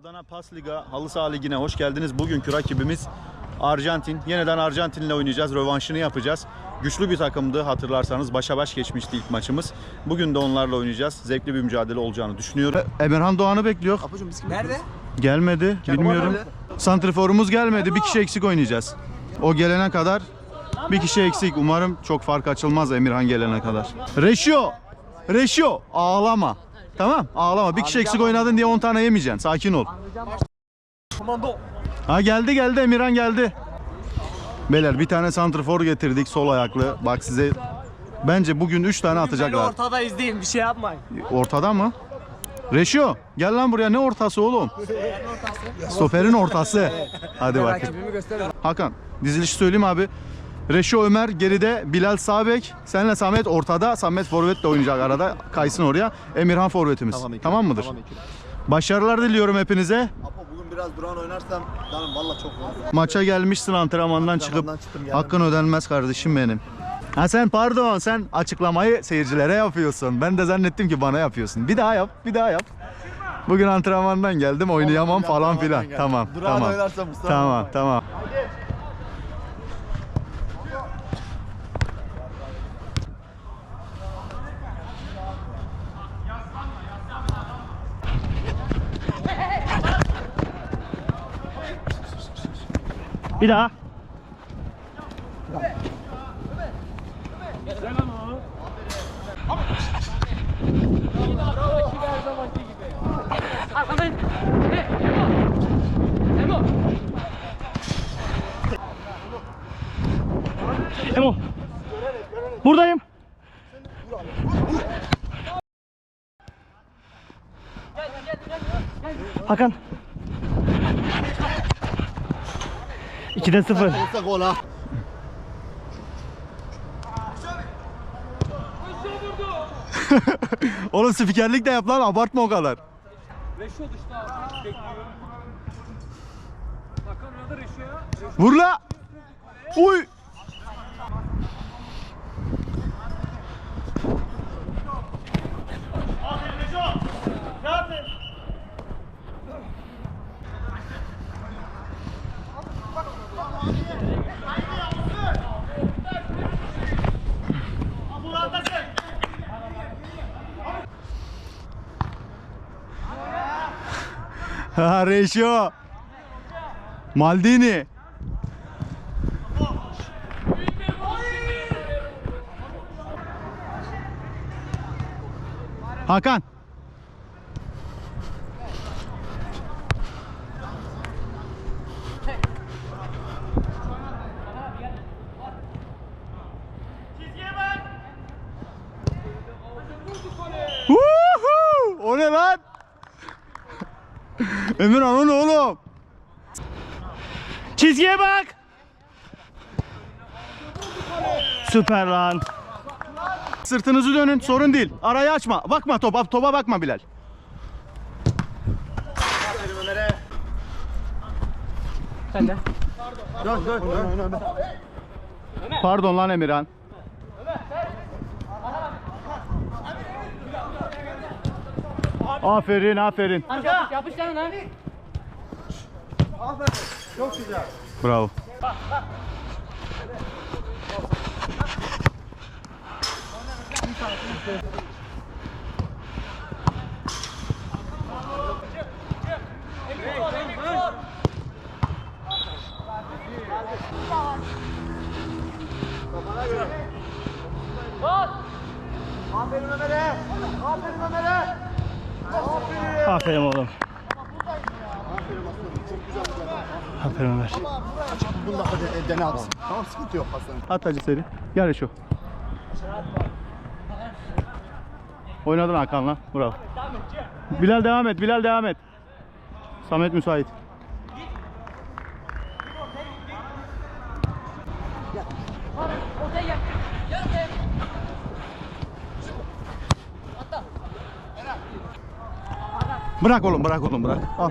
Adana Pas Liga Halı Saha Ligi'ne hoş geldiniz. Bugünkü rakibimiz Arjantin. Yeniden Arjantin'le oynayacağız. Rövanşını yapacağız. Güçlü bir takımdı hatırlarsanız. Başa baş geçmişti ilk maçımız. Bugün de onlarla oynayacağız. Zevkli bir mücadele olacağını düşünüyorum. Emirhan Doğan'ı bekliyor. Nerede? Gelmedi. Bilmiyorum. Santriforumuz gelmedi. Bir kişi eksik oynayacağız. O gelene kadar bir kişi eksik. Umarım çok fark açılmaz Emirhan gelene kadar. Reşio. Reşio. Ağlama. Tamam ağlama. Bir kişi eksik oynadın diye 10 tane yemeyeceksin. Sakin ol. Komando. Ha geldi geldi Emirhan geldi. Beyler bir tane santrfor getirdik sol ayaklı. Bak size bence bugün 3 tane atacaklar. ortada izleyeyim bir şey yapmayın. Ortada mı? Reşio gel lan buraya ne ortası oğlum? Stoperin ortası. Hadi bakayım. Hakan dizilişi söyleyeyim abi. Reşo Ömer geride, Bilal Sabek, senle Samet ortada. Samet forvetle oynayacak arada. Kaysın oraya. Emirhan forvetimiz. Tamam, mıdır? Başarılar diliyorum hepinize. Apo bugün biraz duran oynarsam canım valla çok zor. Maça gelmişsin antrenmandan çıkıp Antrenmandan çıktım, geldim. hakkın ödenmez kardeşim benim. Ha sen pardon sen açıklamayı seyircilere yapıyorsun. Ben de zannettim ki bana yapıyorsun. Bir daha yap, bir daha yap. Bugün antrenmandan geldim oynayamam falan filan. Tamam, Duran tamam. oynarsam Mustafa. Tamam, tamam. Bir daha. 2'de 0. Olsa gol ha. Oğlum spikerlik de yap lan abartma o kadar. Reşo dışta bekliyor. Hakan orada Reşo'ya. Vur la. Uy. Ha Reşo. Maldini. Hakan. Woohoo! O ne lan? Emirhan o ne oğlum? Çizgiye bak. Süper lan. Sırtınızı dönün sorun değil. Arayı açma. Bakma topa. Topa bakma Bilal. Sen de. Dön dön dön. dön. Pardon lan Emirhan. Aferin aferin. Arka. Yapış lan lan. Çok güzel. Bravo. Aferin Ömer'e. Aferin Ömer'e. Aferin. Oğlum. Aferin Ömer. Bunda hadi dene atsın. Tamam sıkıntı yok aslanım. At hacı seri. Gel şu. Oynadın Hakan'la. Bravo. Bilal devam et. Bilal devam et. Samet müsait. Bırak oğlum bırak oğlum bırak. Al.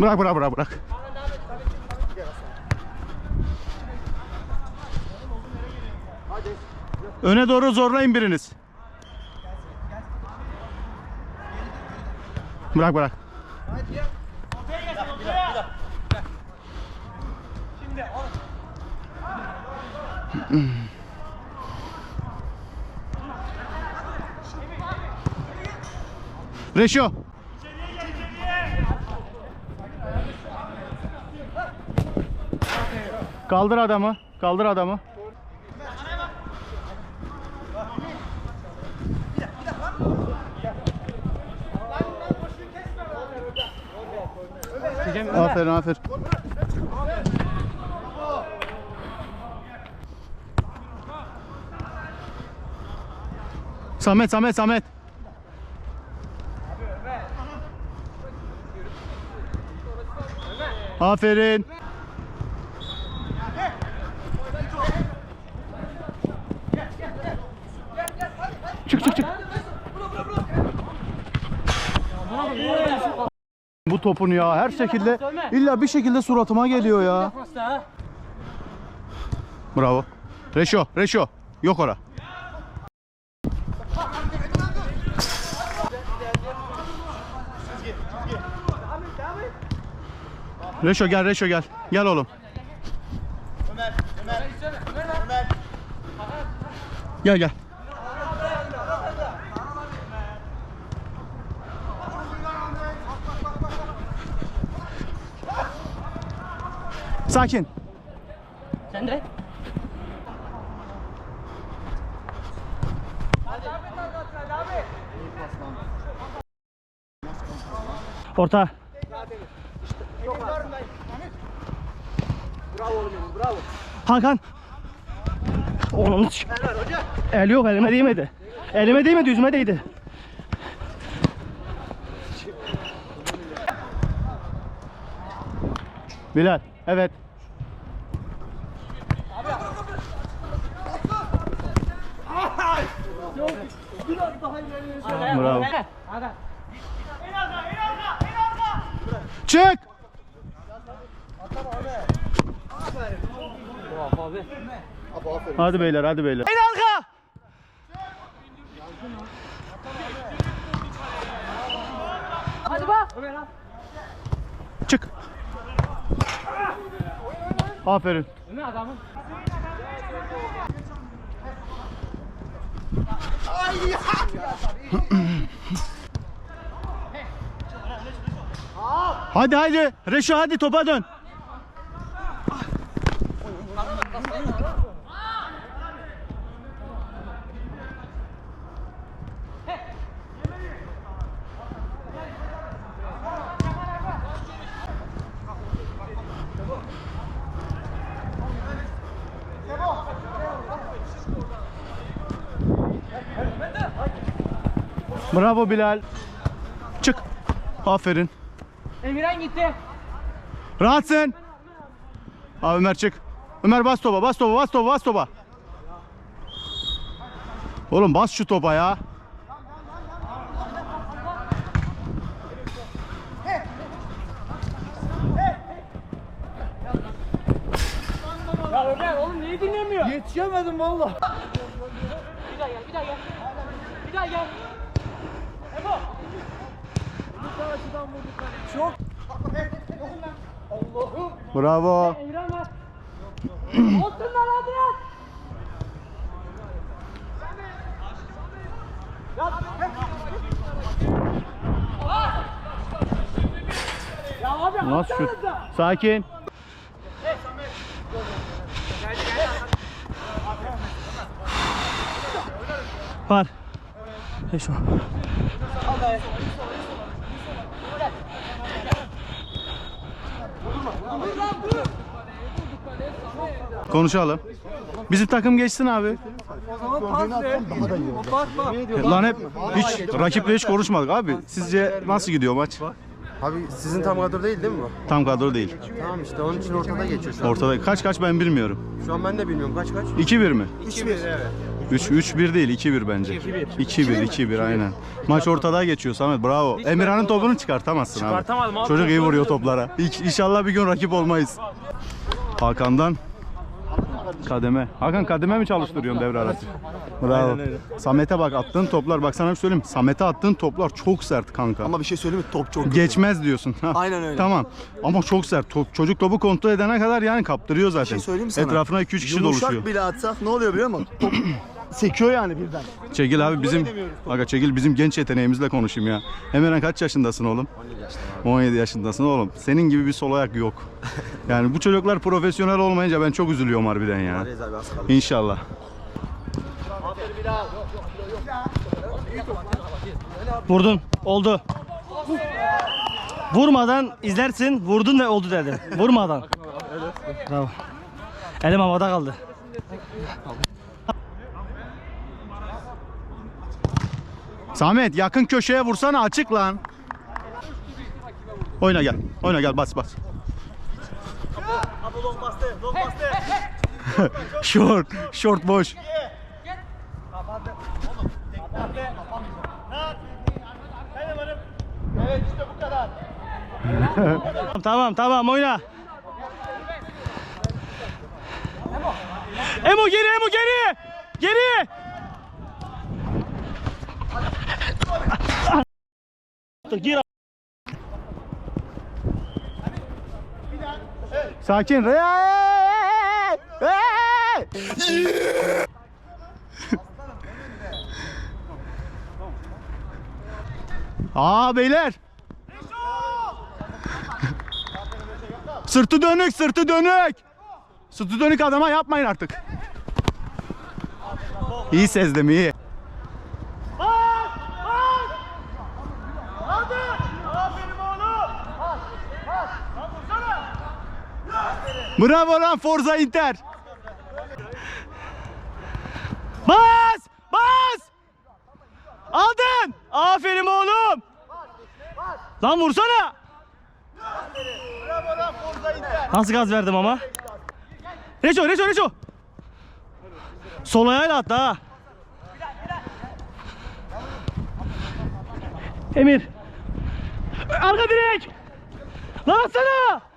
Bırak bırak bırak bırak. Öne doğru zorlayın biriniz. Bırak bırak. Reşo. Kaldır adamı. Kaldır adamı. Aferin aferin. Samet Samet Samet. Aferin. Çık çık çık. Bu topun ya her şekilde illa bir şekilde suratıma geliyor ya. Bravo. Reşo, Reşo. Yok ora. Reşo gel, Reşo gel. Gel oğlum. Gel gel. Sakin. Sen de. Orta. Hakan. Onun El yok elime değmedi. Elime değmedi yüzüme değdi. Bilal. Evet. Bravo. Çık. Hadi beyler, hadi beyler. En arka. Hadi bak. Çık. Aferin. Ne adamın? Hadi hadi. Reşo hadi topa dön. Bravo Bilal. Çık. Aferin. Emirhan gitti. Rahatsın. Abi Ömer çık. Ömer bas topa, bas topa, bas topa, bas topa. Oğlum bas şu topa ya. Ya Ömer oğlum niye dinlemiyor? Yetişemedim valla. Bir daha gel, bir daha gel. Bir daha gel. Bravo. Emirhan var. Olsun lan hadi ya. Ya abi Nasıl şut? Sakin. Var. He şu. Konuşalım. Bizim takım geçsin abi. Pas ver. O bak bak. Lan hep hiç rakiple hiç konuşmadık abi. Sizce nasıl gidiyor maç? Abi sizin tam kadro değil değil mi bu? Tam kadro değil. Tamam işte onun için ortada geçiyor şu an. Ortada kaç kaç ben bilmiyorum. Şu an ben de bilmiyorum kaç kaç? 2-1 mi? 2-1 evet. 3 3-1 değil 2-1 bence. 2-1 2-1 aynen. Maç ortada geçiyor Samet bravo. Emirhan'ın topunu çıkartamazsın abi. Çıkartamadım abi. Çocuk iyi vuruyor toplara. İ- İnşallah bir gün rakip olmayız. Hakan'dan Kademe. Hakan kademe mi çalıştırıyorsun devre arası? Bravo. Samet'e bak attığın toplar bak sana bir söyleyeyim. Samet'e attığın toplar çok sert kanka. Ama bir şey söyleyeyim mi? Top çok kötü. Geçmez diyorsun. Ha. Aynen öyle. Tamam. Ama çok sert. Top, çocuk topu kontrol edene kadar yani kaptırıyor zaten. Bir şey söyleyeyim mi sana? Etrafına 2-3 kişi Yumuşak doluşuyor. bile atsak ne oluyor biliyor musun? Top sekiyor yani birden. Çekil abi bizim Aga çekil bizim genç yeteneğimizle konuşayım ya. Hemen kaç yaşındasın oğlum? 17 yaşındasın oğlum. Senin gibi bir sol ayak yok. Yani bu çocuklar profesyonel olmayınca ben çok üzülüyorum harbiden ya. İnşallah. Vurdun. Oldu. Vurmadan izlersin. Vurdun ve oldu dedim. Vurmadan. Bravo. Elim havada kaldı. Samet yakın köşeye vursana açık lan. Oyna gel. Oyna gel bas bas. short, short boş. Tamam tamam oyna. Emo geri Emo geri. Geri. Gir. Sakin. Hey! Hey! Aa beyler. sırtı dönük, sırtı dönük. Sırtı dönük adama yapmayın artık. İyi sezdim iyi. Bravo lan Forza Inter. Bas! Bas! Aldın! Aferin oğlum! Lan vursana! Nasıl gaz verdim ama? Reço, Reço, Reço! Sol ayağıyla attı ha. Emir. Arka direk! Lan atsana!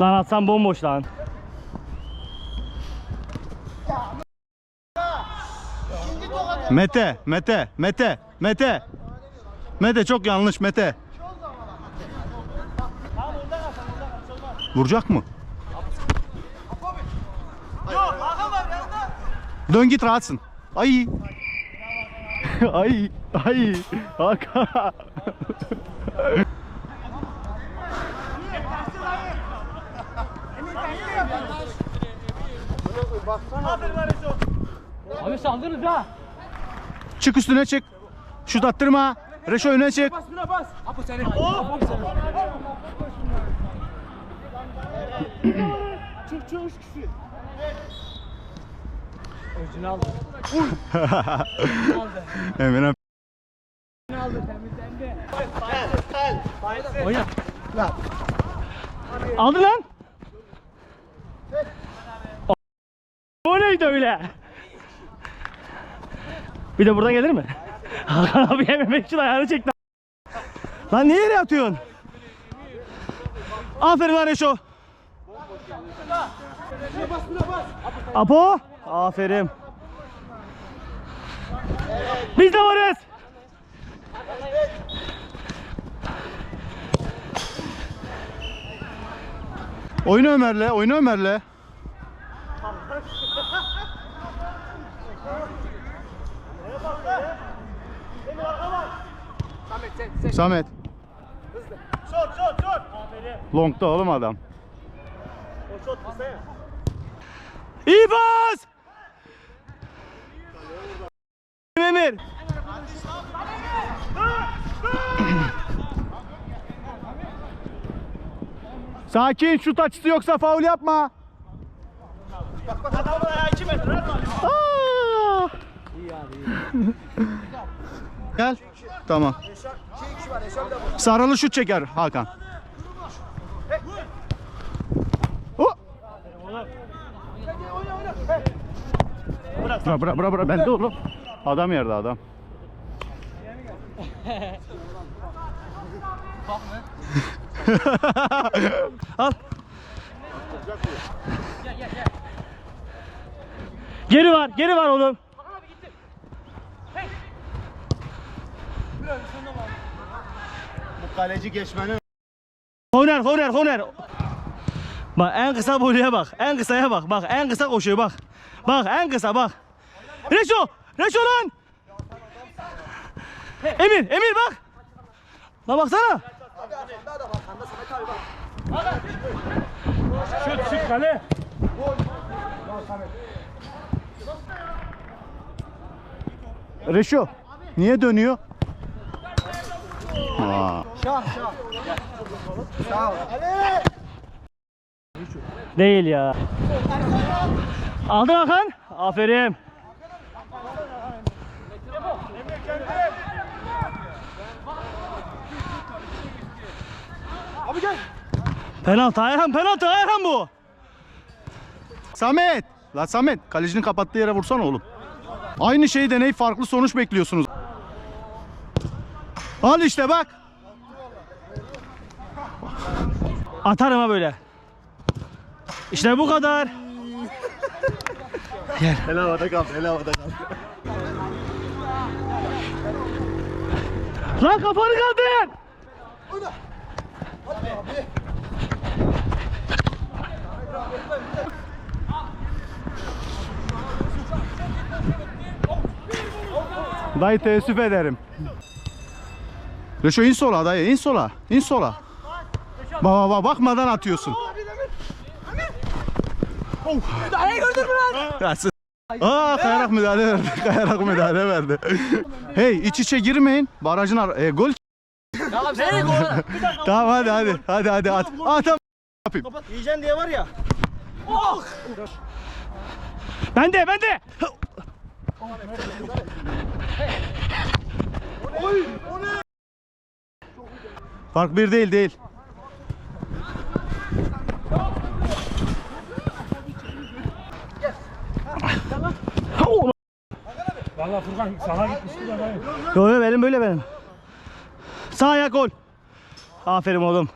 Lan atsan bomboş lan. Mete, Mete, Mete, Mete. Mete çok yanlış Mete. Vuracak mı? Dön git rahatsın. Ay. ay, ay. Hakan. Abi saldınız ha. Çık üstüne çık. Şut attırma. Reşo öne çık. Bas buna bas. Apo seni. Çık çık üç kişi. Aldı. Hemen aldı temizlendi. Oyna. Aldı lan. O neydi öyle? Bir de buradan gelir mi? Hakan abi yememek için ayağını çekti. Lan niye yere atıyorsun? Aferin lan Reşo. Apo. Aferin. Biz de varız. oyna Ömer'le, oyna Ömer'le. Samet. Long'da oğlum adam. İyi pas. Emir. Sakin şut açısı yoksa faul yapma. Aa! Gel. Tamam. Sarılı şut çeker Hakan. Bırak bırak bırak bırak bende oğlum. Adam yerde adam. Al. Geri var, geri var oğlum. Bu kaleci geçmenin Korner, korner, korner. Bak en kısa boyluya bak. En kısaya bak. Bak en kısa koşuyor bak. Bak en kısa bak. Reço! Reço lan! Emir, Emir bak. Lan baksana. Şut, şut kale. Reşo. Niye dönüyor? Aa. Değil ya. Aldın Hakan. Aferin. Penaltı Ayhan penaltı Ayhan bu. Samet. La Samet kalecinin kapattığı yere vursana oğlum. Aynı şeyi deneyip farklı sonuç bekliyorsunuz. Al işte bak. Atarım ha böyle. İşte bu kadar. El havada kaldı, el havada kaldı. Lan kafanı kaldır. Dayı teessüf ederim. Reşo in sola dayı in sola. in sola. Baba baba bakmadan atıyorsun. Müdahale gördün mü lan? Ya Aa kayarak müdahale verdi. Kayarak müdahale verdi. hey iç içe girmeyin. Barajın ar- e, gol. Nereye gol? Tamam hadi hadi. Hadi hadi at. At at. Yiyeceksin diye var ya. Oh! Ben de ben de. Fark bir değil değil. Yo yo benim böyle benim. Sağ ayak gol. Aferin oğlum.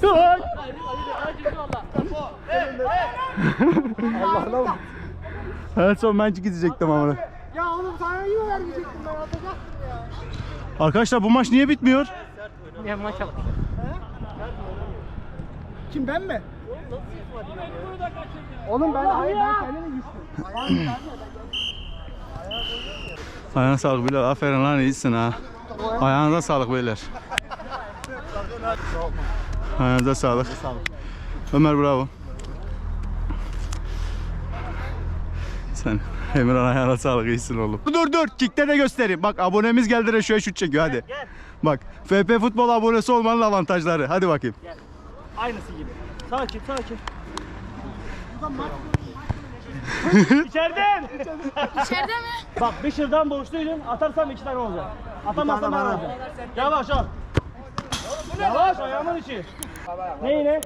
Gol. En son ben gidecektim ama. Ya oğlum sana iyi vermeyecektim ben atacaktım ya. Arkadaşlar bu maç niye bitmiyor? Ya maşallah. Kim ben mi? Oğlum ben hayır ben kendimi güçlü. Ayağına sağlık beyler. Aferin lan iyisin ha. Ayağınıza sağlık beyler. Ayağınıza sağlık. Ömer bravo. Sen Emirhan ayağına sağlık iyisin oğlum. Dur dur kickte de göstereyim. Bak abonemiz geldi de şöyle şut çekiyor hadi. Bak FP futbol abonesi olmanın avantajları. Hadi bakayım. Aynısı gibi. Sakin sakin. İçeriden. İçeride mi? Bak bir şırdan borçluydun. Atarsam iki tane olacak. Atamazsam ben alacağım. Yavaş al. Yavaş ayağımın içi. Ne yine?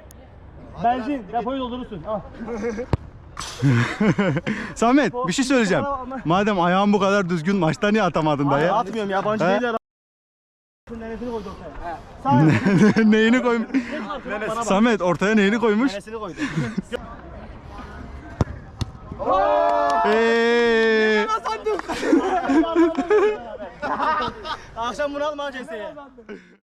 Benzin. Depoyu doldurursun. Al. Samet bir şey söyleyeceğim. Madem ayağın bu kadar düzgün maçta niye atamadın dayı? Atmıyorum yabancı He? değiller. Nenesini koydu ortaya. Sağ ayak. neyini koymuş? Samet ortaya neyini koymuş? Nenesini koydu. Eee. Akşam bunu alma ceseye.